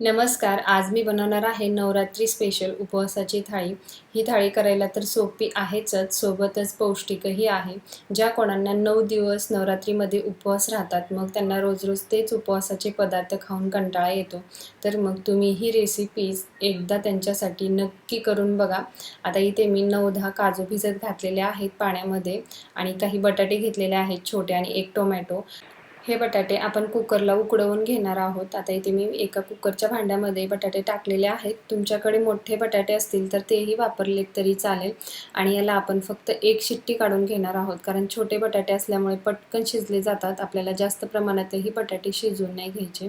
नमस्कार आज मी बनवणार आहे नवरात्री स्पेशल उपवासाची थाळी. ही थाळी करायला तर सोपी आहेच सोबतच पौष्टिकही आहे. ज्या कोणांना नऊ दिवस नवरात्रीमध्ये उपवास राहतात मग त्यांना रोज रोज तेच उपवासाचे पदार्थ खाऊन कंटाळा येतो. तर मग तुम्ही ही रेसिपीज एकदा त्यांच्यासाठी नक्की करून बघा. आता इथे मी नऊ दहा काजू भिजत घातलेले आहेत पाण्यामध्ये आणि काही बटाटे घेतलेले आहेत छोटे आणि एक टोमॅटो. हे बटाटे आपण कुकरला उकडवून घेणार आहोत. आता इथे मी एका कुकरच्या भांड्यामध्ये बटाटे टाकलेले आहेत. तुमच्याकडे मोठे बटाटे असतील तर तेही वापरले तरी चालेल. आणि याला आपण फक्त एक शिट्टी काढून घेणार आहोत. कारण छोटे बटाटे असल्यामुळे पटकन शिजले जातात. आपल्याला जास्त प्रमाणातही बटाटे शिजून नाही घ्यायचे.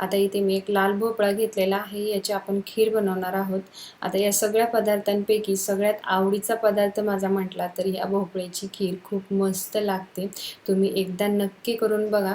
आता इथे मी एक लाल भोपळा घेतलेला आहे. याची आपण खीर बनवणार आहोत. आता या सगळ्या पदार्थांपैकी सगळ्यात आवडीचा पदार्थ माझा म्हटला तर या भोपळ्याची खीर खूप मस्त लागते. तुम्ही एकदा नक्की करून बघा.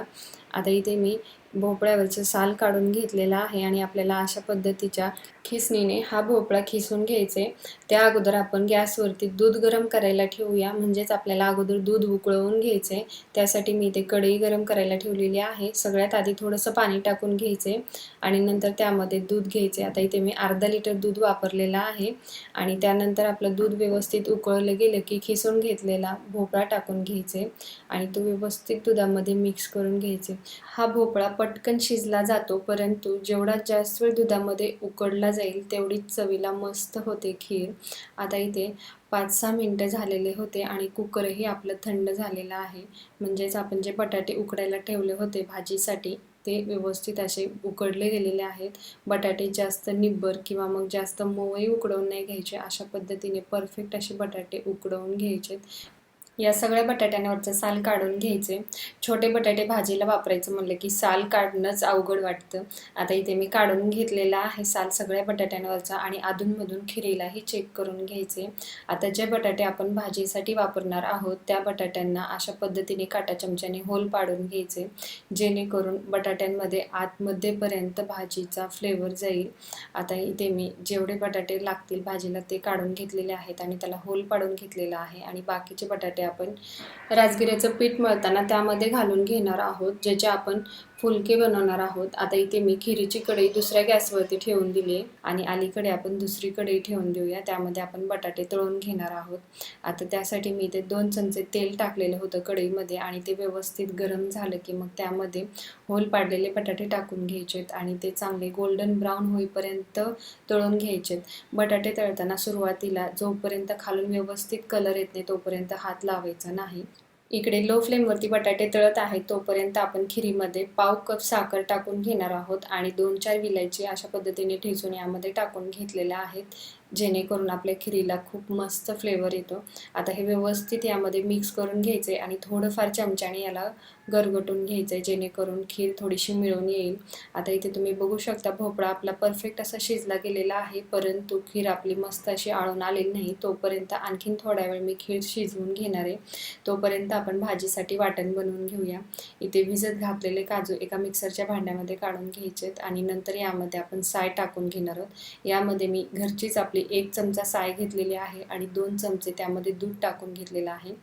आता इथे मी भोपळ्यावरचं साल काढून घेतलेला आहे आणि आपल्याला अशा पद्धतीच्या खिसणीने हा भोपळा खिसून घ्यायचे. त्या अगोदर आपण गॅसवरती दूध गरम करायला ठेवूया. म्हणजेच आपल्याला अगोदर दूध उकळवून घ्यायचे. त्यासाठी मी ते कढई गरम करायला ठेवलेली आहे. सगळ्यात आधी थोडंसं पाणी टाकून घ्यायचे आणि नंतर त्यामध्ये दूध घ्यायचे. आता इथे मी अर्धा लिटर दूध वापरलेलं आहे आणि त्यानंतर आपलं दूध व्यवस्थित उकळलं गेलं की खिसून घेतलेला भोपळा टाकून घ्यायचे आणि तो व्यवस्थित दुधामध्ये मिक्स करून घ्यायचे. हा भोपळा पटकन शिजला जातो परंतु जेवढा जास्त वेळ दुधामध्ये उकडला जाईल तेवढीच चवीला मस्त होते खीर. आता इथे पाच सहा मिनटं झालेले होते आणि कुकरही आपलं थंड झालेलं आहे. म्हणजेच आपण जे बटाटे उकडायला ठेवले होते भाजीसाठी ते व्यवस्थित असे उकडले गेलेले आहेत. बटाटे जास्त निब्बर किंवा मग जास्त मऊही उकडवून नाही घ्यायचे अशा पद्धतीने परफेक्ट असे बटाटे उकडवून घ्यायचे या सगळ्या बटाट्यांवरचं साल काढून घ्यायचे. छोटे बटाटे भाजीला वापरायचं म्हणलं की साल काढणंच अवघड वाटतं. आता इथे मी काढून घेतलेला आहे साल सगळ्या बटाट्यांवरचा आणि अधूनमधून खिरीलाही चेक करून घ्यायचे. आता जे बटाटे आपण भाजीसाठी वापरणार आहोत त्या बटाट्यांना अशा पद्धतीने काटा चमच्याने होल पाडून घ्यायचे. जेणेकरून बटाट्यांमध्ये आतमध्येपर्यंत भाजीचा फ्लेवर जाईल. आता इथे मी जेवढे बटाटे लागतील भाजीला ते काढून घेतलेले आहेत आणि त्याला होल पाडून घेतलेला आहे आणि बाकीचे बटाटे आपण राजगिऱ्याचं पीठ मळताना त्यामध्ये घालून घेणार आहोत ज्याचे आपण फुलके बनवणार आहोत. आता इथे मी खिरीची कढई दुसऱ्या गॅसवरती ठेवून दिली आणि अलीकडे आपण दुसरी कढई ठेवून देऊया. त्यामध्ये आपण बटाटे तळून घेणार आहोत. आता त्यासाठी मी इथे दोन चमचे तेल टाकलेलं होतं कढईमध्ये आणि ते व्यवस्थित गरम झालं की मग त्यामध्ये होल पाडलेले बटाटे टाकून घ्यायचेत आणि ते चांगले गोल्डन ब्राऊन होईपर्यंत तळून घ्यायचेत. बटाटे तळताना सुरुवातीला जोपर्यंत खालून व्यवस्थित कलर येत नाही तोपर्यंत हात लावायचा नाही. इकडे लो फ्लेमवरती बटाटे तळत आहेत तोपर्यंत आपण खिरीमध्ये पाव कप साखर टाकून घेणार आहोत आणि दोन चार विलायची अशा पद्धतीने ठेचून यामध्ये टाकून घेतलेल्या आहेत. जेणेकरून आपल्या खिरीला खूप मस्त फ्लेवर येतो. आता हे व्यवस्थित यामध्ये मिक्स करून घ्यायचे आणि थोडंफार चमच्याने याला गरगटून घ्यायचं आहे जेणेकरून खीर थोडीशी मिळून येईल. आता इथे तुम्ही बघू शकता भोपळा आपला परफेक्ट असा शिजला गेलेला आहे परंतु खीर आपली मस्त अशी आळून आलेली नाही. तोपर्यंत आणखीन थोड्या वेळ मी खीर शिजवून घेणार आहे. तोपर्यंत आपण भाजीसाठी वाटण बनवून घेऊया. इथे भिजत घातलेले काजू एका मिक्सरच्या भांड्यामध्ये काढून घ्यायचेत आणि नंतर यामध्ये आपण साय टाकून घेणार आहोत. यामध्ये मी घरचीच आपली एक चमचा साय घेतलेली आहे आणि दोन चमचे त्यामध्ये दूध टाकून घेतलेलं आहे.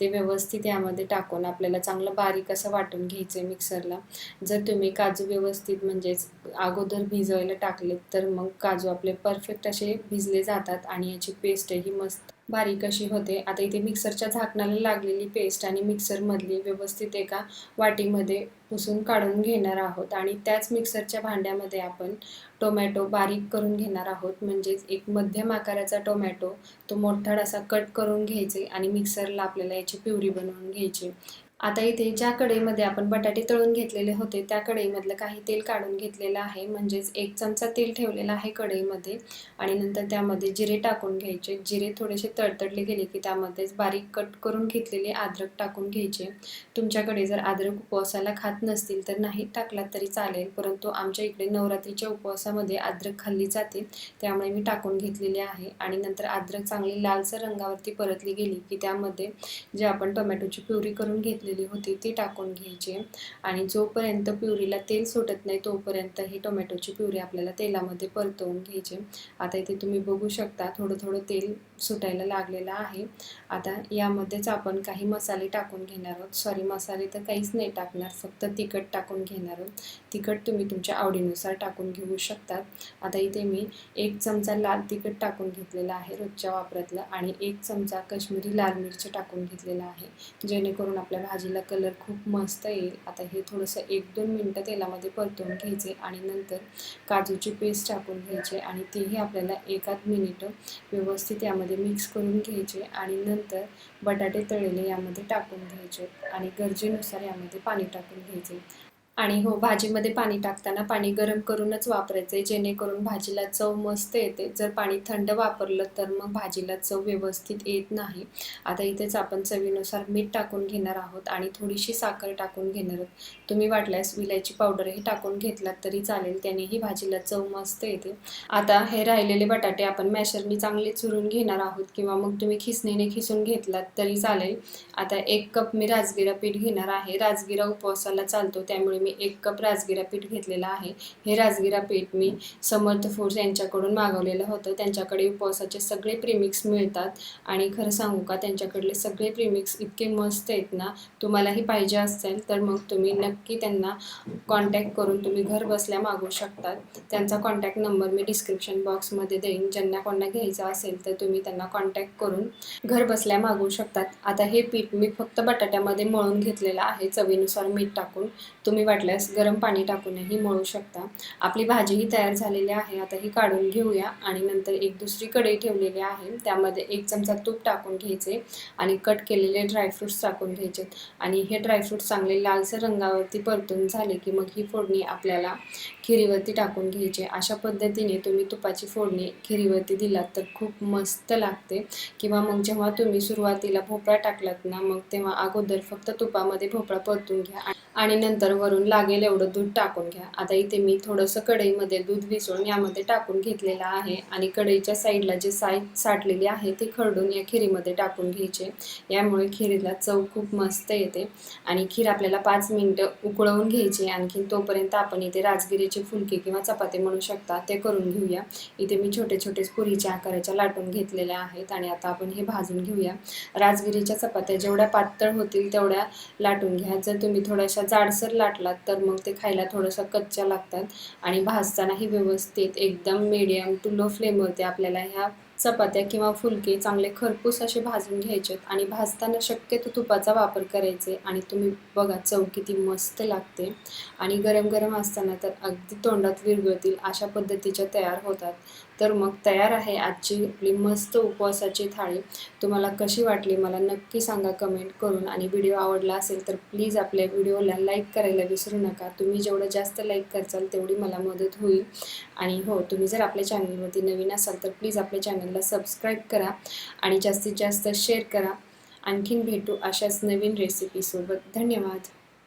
ते व्यवस्थित यामध्ये टाकून आपल्याला चांगलं बारीक असं वाटून घ्यायचं आहे मिक्सरला. जर तुम्ही काजू व्यवस्थित म्हणजेच अगोदर भिजवायला टाकलेत तर मग काजू आपले परफेक्ट असे भिजले जातात आणि याची पेस्टही मस्त बारीक अशी होते. आता इथे मिक्सरच्या झाकणाला लागलेली पेस्ट आणि मिक्सरमधली व्यवस्थित एका वाटीमध्ये पुसून काढून घेणार आहोत. आणि त्याच मिक्सरच्या भांड्यामध्ये आपण टोमॅटो बारीक करून घेणार आहोत. म्हणजेच एक मध्यम आकाराचा टोमॅटो तो मोठाड असा कट करून घ्यायचे आणि मिक्सरला आपल्याला याची प्युरी बनवून घ्यायची. आता इथे ज्या कढईमध्ये आपण बटाटे तळून घेतलेले होते त्या कढईमधलं काही तेल काढून घेतलेलं आहे. म्हणजेच एक चमचा तेल ठेवलेला आहे कढईमध्ये आणि नंतर त्यामध्ये जिरे टाकून घ्यायचे. जिरे थोडेसे तडतडले गेले की त्यामध्येच बारीक कट करून घेतलेले अद्रक टाकून घ्यायचे. तुमच्याकडे जर अद्रक उपवासाला खात नसतील तर नाही टाकलात तरी चालेल परंतु आमच्या इकडे नवरात्रीच्या उपवासामध्ये अद्रक खाल्ली जाते त्यामुळे मी टाकून घेतलेले आहे. आणि नंतर अद्रक चांगली लालसर रंगावरती परतली गेली की त्यामध्ये जे आपण टोमॅटोची प्युरी करून घेतली घेतलेली होती ती टाकून घ्यायची. आणि जोपर्यंत प्युरीला तेल सुटत नाही तोपर्यंत ही टोमॅटोची प्युरी आपल्याला तेलामध्ये परतवून घ्यायची. आता इथे तुम्ही बघू शकता थोडं थोडं तेल सुटायला लागलेला आहे. आता यामध्येच आपण काही मसाले टाकून घेणार आहोत. सॉरी मसाले तर काहीच नाही टाकणार. फक्त तिखट टाकून घेणार आहोत. तिखट तुम्ही तुमच्या आवडीनुसार टाकून घेऊ शकतात. आता इथे मी एक चमचा लाल तिखट टाकून घेतलेला आहे रोजच्या वापरातलं आणि एक चमचा कश्मीरी लाल मिरची टाकून घेतलेला आहे. जेणेकरून आपल्या भाजीला कलर खूप मस्त येईल. आता हे थोडंसं एक दोन मिनटं तेलामध्ये परतवून घ्यायचे आणि नंतर काजूची पेस्ट टाकून घ्यायची आणि तीही आपल्याला एकाच मिनिटं व्यवस्थित यामध्ये मिक्स करून घ्यायचे आणि नंतर बटाटे तळलेले यामध्ये टाकून घ्यायचे आणि गरजेनुसार यामध्ये पाणी टाकून घ्यायचे. आणि हो भाजीमध्ये पाणी टाकताना पाणी गरम करूनच वापरायचं आहे जेणेकरून भाजीला चव मस्त येते. जर पाणी थंड वापरलं तर मग भाजीला चव व्यवस्थित येत नाही. आता इथेच आपण चवीनुसार मीठ टाकून घेणार आहोत आणि थोडीशी साखर टाकून घेणार आहोत. तुम्ही वाटल्यास विलायची पावडरही टाकून घेतलात तरी चालेल त्यानेही भाजीला चव मस्त येते. आता हे राहिलेले बटाटे आपण मॅशरनी चांगले चुरून घेणार आहोत किंवा मग तुम्ही खिसणीने खिसून घेतलात तरी चालेल. आता एक कप मी राजगिरा पीठ घेणार आहे. राजगिरा उपवासाला चालतो त्यामुळे मी मी एक कप राजगिरा पीठ घेतलेलं आहे. हे राजगिरा पीठ मी समर्थ फूड्स यांच्याकडून मागवलेलं होतं. त्यांच्याकडे उपवासाचे सगळे प्रीमिक्स मिळतात. आणि खरं सांगू का त्यांच्याकडले सगळे प्रीमिक्स इतके मस्त आहेत ना तुम्हालाही पाहिजे असेल तर मग तुम्ही नक्की त्यांना कॉन्टॅक्ट करून तुम्ही घर बसल्या मागवू शकतात त्यांचा कॉन्टॅक्ट नंबर मी डिस्क्रिप्शन बॉक्समध्ये देईन. ज्यांना कोणा घ्यायचा असेल तर तुम्ही त्यांना कॉन्टॅक्ट करून घर बसल्या मागवू शकतात. आता हे पीठ मी फक्त बटाट्यामध्ये मळून घेतलेलं आहे. चवीनुसार मीठ टाकून. तुम्ही वाटल्यास गरम पाणी टाकूनही मळू शकता. आपली भाजीही तयार झालेली आहे. आता ही काढून घेऊया आणि नंतर एक दुसरी कढई ठेवलेली आहे. त्यामध्ये एक चमचा तूप टाकून घ्यायचे आणि कट केलेले ड्रायफ्रुट्स टाकून घ्यायचे. आणि हे ड्रायफ्रुट्स चांगले लालसर रंगावरती परतून झाले की मग ही फोडणी आपल्याला खिरीवरती टाकून घ्यायची. अशा पद्धतीने तुम्ही तुपाची फोडणी खिरीवरती दिलात तर खूप मस्त लागते. किंवा मग जेव्हा तुम्ही सुरुवातीला भोपळा टाकलात ना मग तेव्हा अगोदर फक्त तुपामध्ये भोपळा परतून घ्या. आणि नंतर वरून लागेल एवढं दूध टाकून घ्या. आता इथे मी थोडंसं कढईमध्ये दूध विसळून यामध्ये टाकून घेतलेलं आहे. आणि कढईच्या साईडला जे साय साठलेली आहे ती खरडून या खिरीमध्ये टाकून घ्यायचे. यामुळे खिरीला चव खूप मस्त येते. आणि खीर आपल्याला पाच मिनटं उकळवून घ्यायची आणखी तोपर्यंत आपण इथे राजगिरीचे फुलके किंवा चपाती म्हणू शकता ते करून घेऊया. इथे मी छोटे छोटे पुरीच्या आकाराच्या लाटून घेतलेल्या आहेत आणि आता आपण हे भाजून घेऊया. राजगिरीच्या चपात्या जेवढ्या पातळ होतील तेवढ्या लाटून घ्या. जर तुम्ही थोड्याशा जाडसर लाटलात तर मग ते खायला थोडंसं कच्च्या लागतात आणि भाजतानाही व्यवस्थित एकदम मीडियम टू लो फ्लेमवरती आपल्याला ह्या चपात्या किंवा फुलके चांगले खरपूस असे भाजून घ्यायचे आणि भाजताना शक्यतो तुपाचा वापर करायचे आणि तुम्ही बघा चव किती मस्त लागते. आणि गरम गरम असताना तर अगदी तोंडात विरघळतील अशा पद्धतीच्या तयार होतात. तर मग तयार आहे आजची आपली मस्त उपवासाची थाळी. तुम्हाला कशी वाटली मला नक्की सांगा कमेंट करून. आणि व्हिडिओ आवडला असेल तर प्लीज आपल्या व्हिडिओला लाईक करायला विसरू नका. तुम्ही जेवढं जास्त लाईक करचाल तेवढी मला मदत होईल. आणि हो तुम्ही जर आपल्या चॅनलवरती नवीन असाल तर प्लीज आपल्या चॅनलला सबस्क्राईब करा आणि जास्तीत जास्त शेअर करा. आणखीन भेटू अशाच नवीन रेसिपीसोबत धन्यवाद.